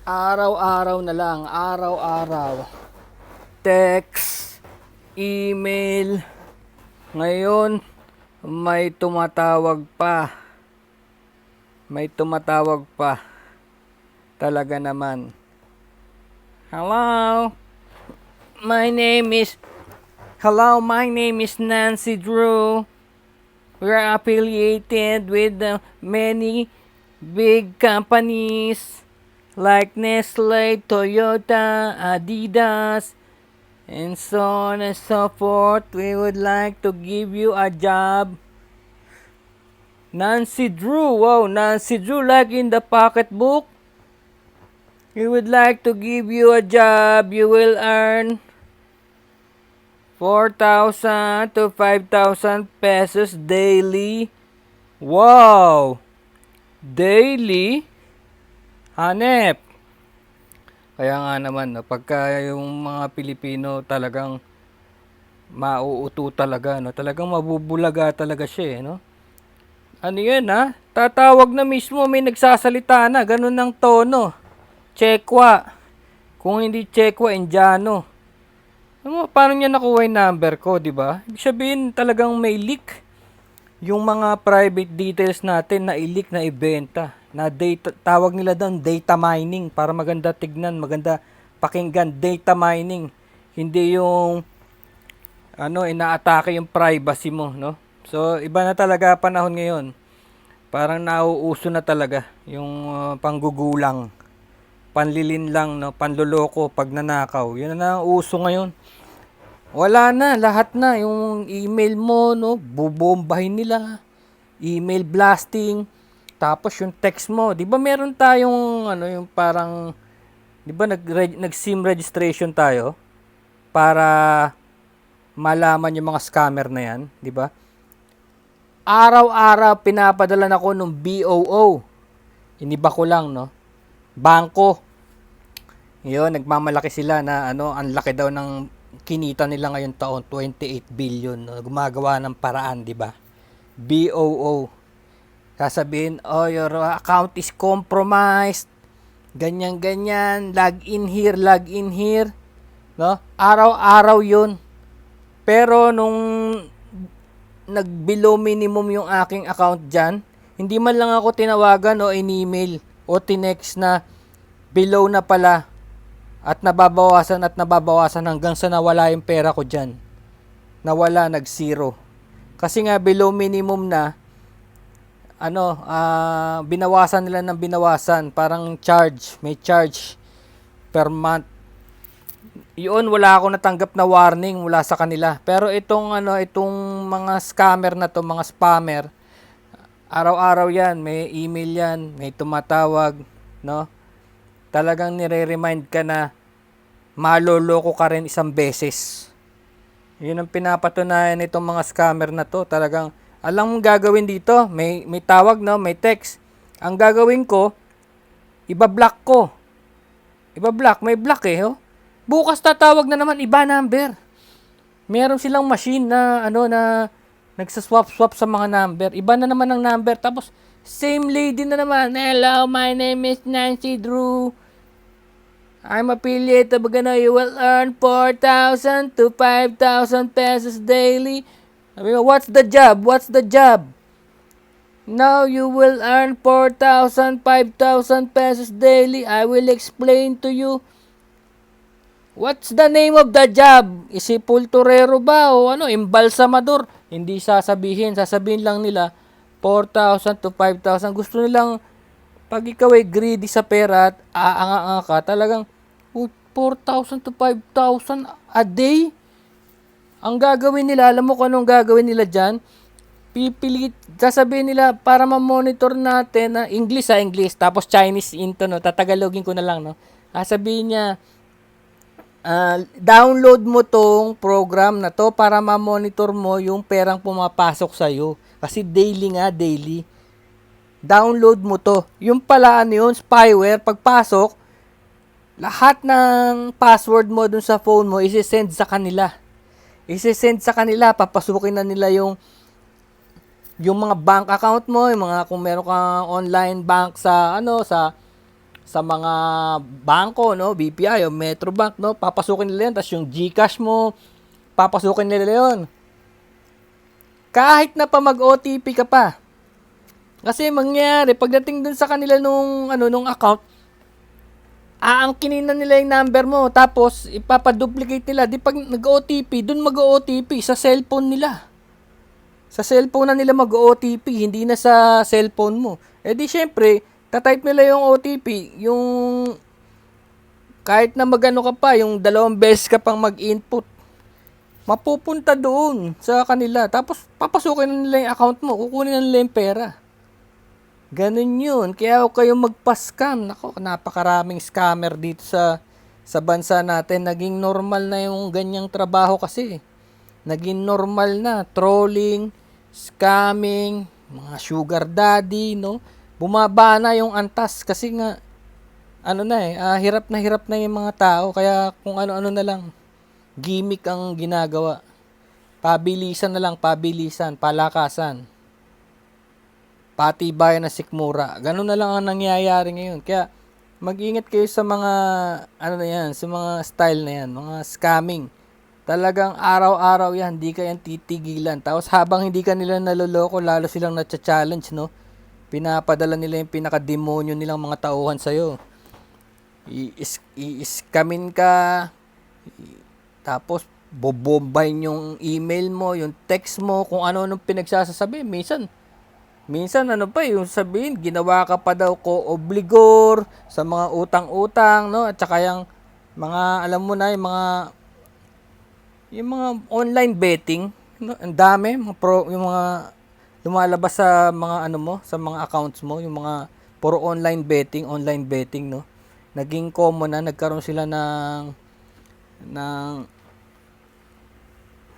Araw-araw na lang, araw-araw. Text, email. Ngayon, may tumatawag pa. May tumatawag pa. Talaga naman. Hello? My name is Hello, my name is Nancy Drew. We're affiliated with uh, many big companies like Nestle, Toyota, Adidas, and so on and so forth. We would like to give you a job. Nancy Drew, wow, Nancy Drew, like in the pocketbook. We would like to give you a job. You will earn 4,000 to 5,000 pesos daily. Wow! Daily? Hanep! Kaya nga naman, no, pagka yung mga Pilipino talagang mauuto talaga, no? talagang mabubulaga talaga siya, eh, no? Ano yan, ha? Tatawag na mismo, may nagsasalita na, ganun ng tono. Chekwa. Kung hindi Chekwa, Indiano. Ano, paano niya nakuha yung number ko, di ba? Ibig sabihin talagang may leak yung mga private details natin na i-leak na ibenta. Na data, tawag nila doon data mining para maganda tignan, maganda pakinggan, data mining. Hindi yung ano, inaatake yung privacy mo, no? So, iba na talaga panahon ngayon. Parang nauuso na talaga yung uh, panggugulang panlilin lang, no? panluloko, pagnanakaw. Yun na ang uso ngayon. Wala na, lahat na. Yung email mo, no? bubombahin nila. Email blasting. Tapos yung text mo. Di ba meron tayong, ano, yung parang, di ba nag, nag-SIM registration tayo? Para malaman yung mga scammer na yan, di ba? Araw-araw pinapadala na ko ng BOO. Iniba ko lang, no? Bangko. Yun, nagmamalaki sila na ano, ang laki daw ng kinita nila ngayon taon, 28 billion. No? Gumagawa ng paraan, di ba? BOO. Sasabihin, oh, your account is compromised. Ganyan, ganyan. Log in here, log in here. No? Araw-araw yun. Pero nung nag-below minimum yung aking account dyan, hindi man lang ako tinawagan o in-email o tinext na below na pala at nababawasan at nababawasan hanggang sa nawala yung pera ko dyan. Nawala, nag-zero. Kasi nga below minimum na, ano, ah, binawasan nila ng binawasan. Parang charge, may charge per month. Yun, wala ako natanggap na warning mula sa kanila. Pero itong ano, itong mga scammer na to, mga spammer, araw-araw yan, may email yan, may tumatawag, no? Talagang nire-remind ka na maloloko ka rin isang beses. Yun ang pinapatunayan nitong mga scammer na to. Talagang, alam mong gagawin dito, may, may tawag, no? May text. Ang gagawin ko, iba-block ko. Iba-block, may block eh, oh. Bukas tatawag na naman iba number. Meron silang machine na ano na nagsaswap-swap sa mga number. Iba na naman ang number. Tapos same lady na naman. Hello, my name is Nancy Drew. I'm affiliated with gonna you will earn 4,000 to 5,000 pesos daily. Sabi mo, what's the job? What's the job? Now you will earn 4,000, 5,000 pesos daily. I will explain to you. What's the name of the job? Isipulturero ba o ano, embalsamador? Hindi sasabihin, sasabihin lang nila 4,000 to 5,000. Gusto nilang pag ikaw ay greedy sa pera at aanga ka, talagang oh, 4,000 to 5,000 a day. Ang gagawin nila, alam mo kung anong gagawin nila dyan? Pipilit, sasabihin nila para ma-monitor natin na English sa English, tapos Chinese into, no? Tatagalogin ko na lang, no? Sasabihin niya, Ah, download mo tong program na to para ma-monitor mo yung perang pumapasok sa iyo. Kasi daily nga, daily. Download mo to. Yung pala ano yun, spyware, pagpasok, lahat ng password mo dun sa phone mo, isi-send sa kanila. Isi-send sa kanila, papasukin na nila yung yung mga bank account mo, yung mga kung meron kang online bank sa ano sa sa mga bangko, no, BPI o Metrobank, no, papasukin nila yan. Tapos yung GCash mo, papasukin nila yon. Kahit na pa mag-OTP ka pa. Kasi mangyari, pagdating dun sa kanila nung, ano, nung account, aangkinin na nila yung number mo, tapos ipapaduplicate nila. Di pag nag-OTP, dun mag-OTP sa cellphone nila. Sa cellphone na nila mag-OTP, hindi na sa cellphone mo. Eh di syempre, tatype nila yung OTP, yung kahit na magano ka pa, yung dalawang beses ka pang mag-input, mapupunta doon sa kanila. Tapos papasukin na nila yung account mo, kukunin na nila yung pera. Ganun yun. Kaya huwag kayong magpa-scam. Nako, napakaraming scammer dito sa sa bansa natin. Naging normal na yung ganyang trabaho kasi. Naging normal na. Trolling, scamming, mga sugar daddy, no? Bumaba na yung antas kasi nga, ano na eh, ah, hirap na hirap na yung mga tao. Kaya kung ano-ano na lang, gimmick ang ginagawa. Pabilisan na lang, pabilisan, palakasan patibayan na sikmura. Ganun na lang ang nangyayari ngayon. Kaya mag-ingat kayo sa mga ano na yan, sa mga style na yan, mga scamming. Talagang araw-araw yan, hindi ka yan titigilan. Tapos habang hindi ka nila naloloko, lalo silang natcha-challenge, no? Pinapadala nila yung pinaka-demonyo nilang mga tauhan sa'yo. I-scamin ka, tapos bobombahin yung email mo, yung text mo, kung ano-anong pinagsasasabi. Minsan, Minsan ano pa yung sabihin, ginawa ka pa daw ko obligor sa mga utang-utang, no? At saka yung mga alam mo na yung mga yung mga online betting, no? Ang dami, mga pro, yung mga lumalabas sa mga ano mo, sa mga accounts mo, yung mga puro online betting, online betting, no? Naging common na nagkaroon sila ng ng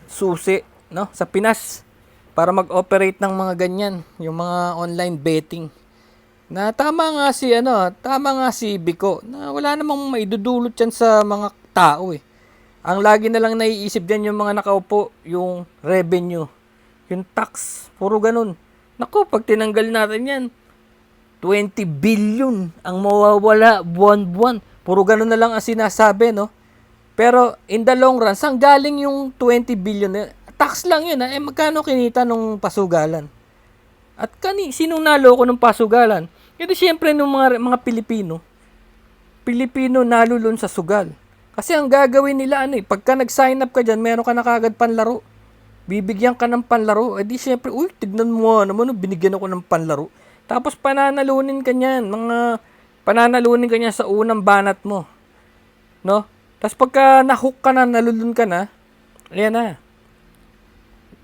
susi, no? Sa Pinas para mag-operate ng mga ganyan, yung mga online betting. Na tama nga si ano, tama nga si Biko na wala namang maidudulot yan sa mga tao eh. Ang lagi na lang naiisip diyan yung mga nakaupo, yung revenue, yung tax, puro ganun. Nako, pag tinanggal natin yan, 20 billion ang mawawala buwan-buwan. Puro ganun na lang ang sinasabi, no? Pero in the long run, saan galing yung 20 billion? na- Tax lang yun, ha? eh magkano kinita nung pasugalan? At kani, sinong naloko ng pasugalan? Hindi siyempre nung mga, mga Pilipino. Pilipino nalulun sa sugal. Kasi ang gagawin nila, ano eh, pagka nag-sign up ka dyan, meron ka na kagad panlaro. Bibigyan ka ng panlaro. Eh di siyempre, uy, tignan mo naman, oh, binigyan ako ng panlaro. Tapos pananalunin ka niyan, mga pananalunin ka niya sa unang banat mo. No? Tapos pagka nahook ka na, nalulun ka na, ayan na.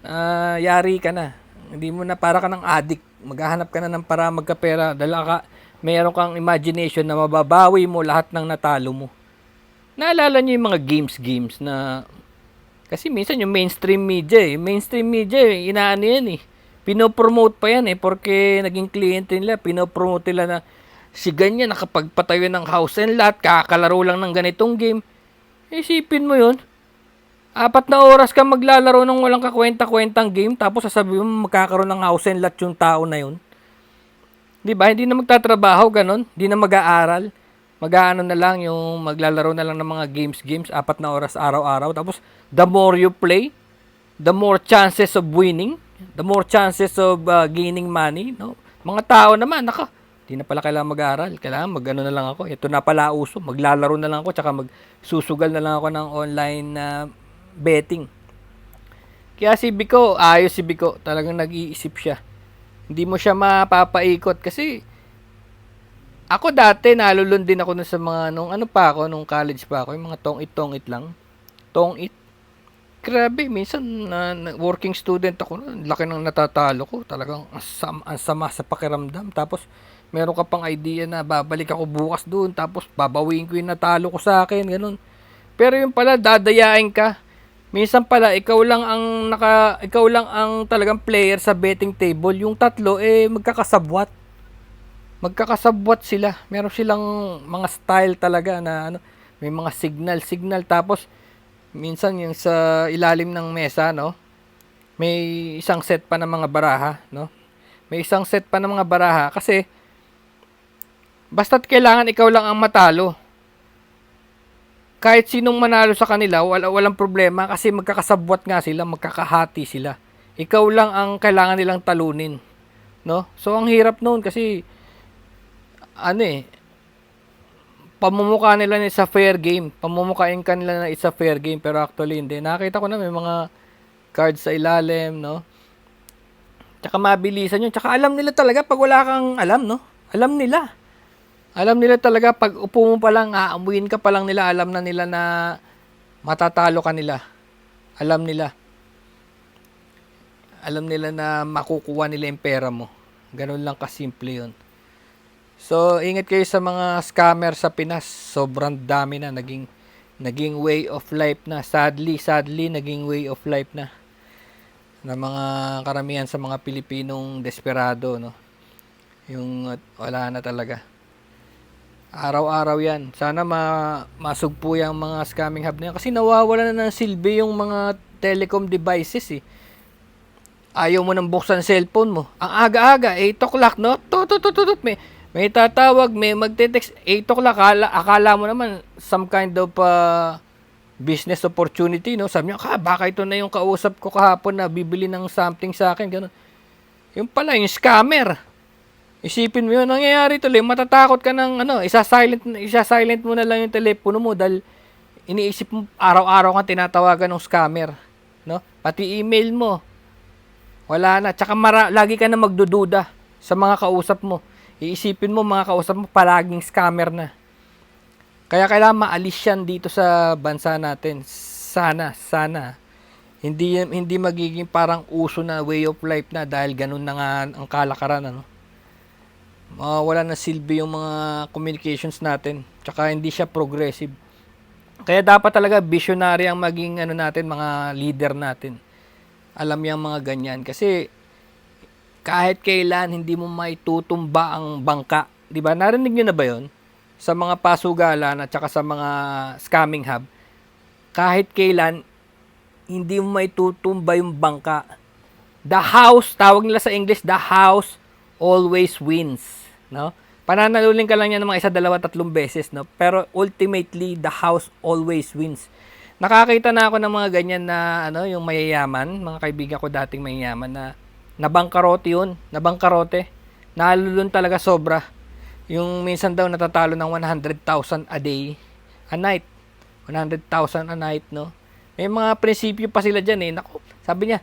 Ah, yari ka na. Hindi mo na para ka ng addict. Maghahanap ka na ng para magkapera. Dala ka, mayroon kang imagination na mababawi mo lahat ng natalo mo. Naalala niyo yung mga games-games na kasi minsan yung mainstream media eh. Mainstream media eh, inaano yan eh. Pinopromote pa yan eh. Porque naging kliyente nila, pinopromote nila na si ganyan nakapagpatayo ng house and lot, kakalaro lang ng ganitong game. Isipin mo yun. Apat na oras ka maglalaro ng walang kakwenta-kwentang game tapos sasabihin mo magkakaroon ng house and lot yung tao na yun. 'Di ba? Hindi na magtatrabaho ganun, hindi na mag-aaral. Mag-aano na lang yung maglalaro na lang ng mga games games apat na oras araw-araw tapos the more you play, the more chances of winning, the more chances of uh, gaining money, no? Mga tao naman, naka, hindi na pala kailangan mag-aaral. Kailangan mag-ano na lang ako. Ito na pala uso. Maglalaro na lang ako tsaka magsusugal na lang ako ng online na betting. Kaya si Biko, ayos si Biko. Talagang nag-iisip siya. Hindi mo siya mapapaikot kasi ako dati nalulun din ako sa mga nung ano pa ako nung college pa ako, yung mga tong-it-tong-it lang. Tong-it. Grabe, minsan na, na- working student ako, laki ng natatalo ko. Talagang ang sama sa pakiramdam. Tapos meron ka pang idea na babalik ako bukas doon tapos babawiin ko yung natalo ko sa akin, ganun. Pero yung pala dadayain ka. Minsan pala ikaw lang ang naka ikaw lang ang talagang player sa betting table. Yung tatlo eh magkakasabwat. Magkakasabwat sila. Meron silang mga style talaga na ano, may mga signal signal tapos minsan yung sa ilalim ng mesa no. May isang set pa ng mga baraha, no? May isang set pa ng mga baraha kasi Basta't kailangan ikaw lang ang matalo. Kahit sinong manalo sa kanila, wala, walang problema kasi magkakasabwat nga sila, magkakahati sila. Ikaw lang ang kailangan nilang talunin. No? So, ang hirap noon kasi, ano eh, pamumukha nila na sa fair game. Pamumukhain ka nila na it's a fair game, pero actually hindi. Nakita ko na may mga cards sa ilalim, no? Tsaka mabilisan yun. Tsaka alam nila talaga pag wala kang alam, no? Alam nila. Alam nila talaga pag upo mo pa lang, aamuin ka pa lang nila, alam na nila na matatalo ka nila. Alam nila. Alam nila na makukuha nila yung pera mo. Ganun lang kasimple yun. So, ingat kayo sa mga scammer sa Pinas. Sobrang dami na naging naging way of life na. Sadly, sadly naging way of life na na mga karamihan sa mga Pilipinong desperado, no. Yung wala na talaga. Araw-araw 'yan. Sana ma masugpo yung mga scamming hub na yan. kasi nawawala na ng silbi yung mga telecom devices eh. Ayaw mo nang buksan cellphone mo. Ang aga-aga, 8 o'clock, no? Tutututut, may, may tatawag, may magte-text. 8 o'clock, akala, akala mo naman some kind of uh, business opportunity, no? Sabi niya, ka, baka ito na yung kausap ko kahapon na bibili ng something sa akin, ganun. Yung pala, yung scammer. Isipin mo yun, nangyayari tuloy, matatakot ka ng, ano, isa-silent, isa-silent mo na lang yung telepono mo dahil iniisip mo, araw-araw kang tinatawagan ng scammer, no? Pati email mo, wala na. Tsaka mara, lagi ka na magdududa sa mga kausap mo. Iisipin mo, mga kausap mo, palaging scammer na. Kaya kailangan maalis yan dito sa bansa natin. Sana, sana. Hindi hindi magiging parang uso na way of life na dahil ganun na nga ang kalakaran ano. Mawala na silbi yung mga communications natin. Tsaka hindi siya progressive. Kaya dapat talaga visionary ang maging ano natin, mga leader natin. Alam yung mga ganyan kasi kahit kailan hindi mo maitutumba ang bangka. 'Di ba? Narinig niyo na ba 'yon? sa mga pasugalan at saka sa mga scamming hub, kahit kailan, hindi mo may tutumba yung bangka. The house, tawag nila sa English, the house always wins. No? Pananaluling ka lang yan ng mga isa, dalawa, tatlong beses. No? Pero ultimately, the house always wins. Nakakita na ako ng mga ganyan na ano, yung mayayaman, mga kaibigan ko dating mayayaman na nabangkarote yun, nabangkarote. Nalulun talaga sobra yung minsan daw natatalo ng 100,000 a day, a night. 100,000 a night, no? May mga prinsipyo pa sila dyan eh. Naku, sabi niya,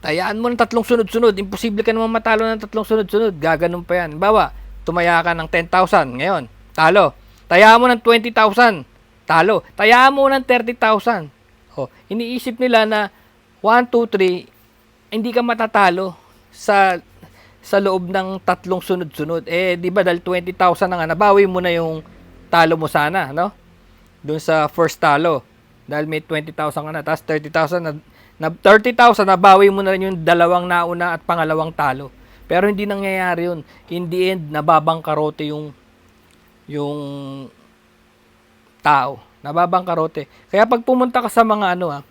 tayaan mo ng tatlong sunod-sunod. Imposible ka naman matalo ng tatlong sunod-sunod. Gaganon pa yan. Bawa, tumaya ka ng 10,000 ngayon. Talo. Tayaan mo ng 20,000. Talo. Tayaan mo ng 30,000. Oh, iniisip nila na 1, 2, 3, hindi ka matatalo sa sa loob ng tatlong sunod-sunod. Eh, di ba dahil 20,000 na nga, nabawi mo na yung talo mo sana, no? Doon sa first talo. Dahil may 20,000 ka na, tapos 30,000 na, na 30,000 nabawi mo na rin yung dalawang nauna at pangalawang talo. Pero hindi nangyayari yun. In the end, nababangkarote yung yung tao. Nababangkarote. Kaya pag pumunta ka sa mga ano ah,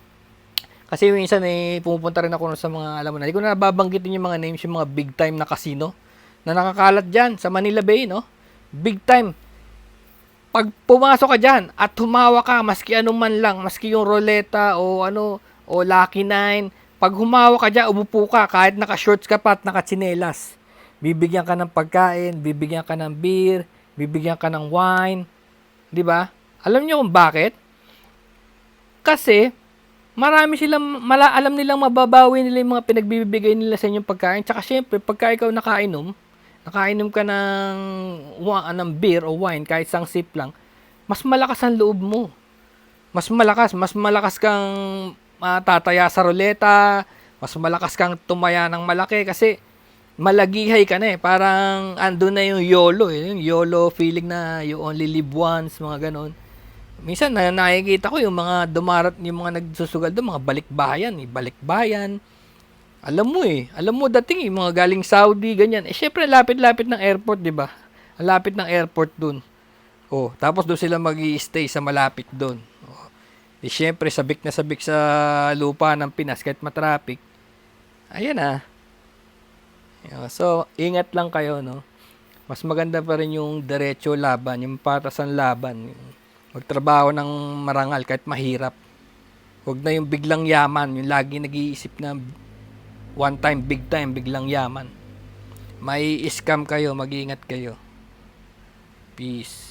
kasi minsan eh, pumupunta rin ako sa mga, alam mo na, hindi ko na nababanggitin yung mga names, yung mga big time na casino na nakakalat dyan sa Manila Bay, no? Big time. Pag pumasok ka dyan at humawa ka, maski anuman lang, maski yung roleta o ano, o lucky nine, pag humawa ka dyan, umupo ka, kahit naka-shorts ka pa at naka-chinelas. Bibigyan ka ng pagkain, bibigyan ka ng beer, bibigyan ka ng wine, di ba? Alam niyo kung bakit? Kasi, marami silang, mala, alam nilang mababawi nila yung mga pinagbibigay nila sa inyong pagkain. Tsaka syempre, pagka ikaw nakainom, nakainom ka ng, ng beer o wine, kahit isang sip lang, mas malakas ang loob mo. Mas malakas, mas malakas kang uh, tataya sa ruleta, mas malakas kang tumaya ng malaki kasi malagihay ka na eh. Parang ando na yung YOLO eh. Yung YOLO feeling na you only live once, mga ganon minsan na nakikita ko yung mga dumarat yung mga nagsusugal doon, mga balikbayan, eh, balikbayan. Alam mo eh, alam mo dating eh, mga galing Saudi, ganyan. Eh syempre lapit-lapit ng airport, 'di ba? Lapit ng airport doon. Oh, tapos doon sila magi-stay sa malapit doon. Oh. Eh syempre sabik na sabik sa lupa ng Pinas kahit matraffic. Ayan ah. So, ingat lang kayo, no? Mas maganda pa rin yung diretso laban, yung patasan laban. Magtrabaho ng marangal kahit mahirap. Huwag na yung biglang yaman, yung lagi nag-iisip na one time, big time, biglang yaman. May scam kayo, mag-iingat kayo. Peace.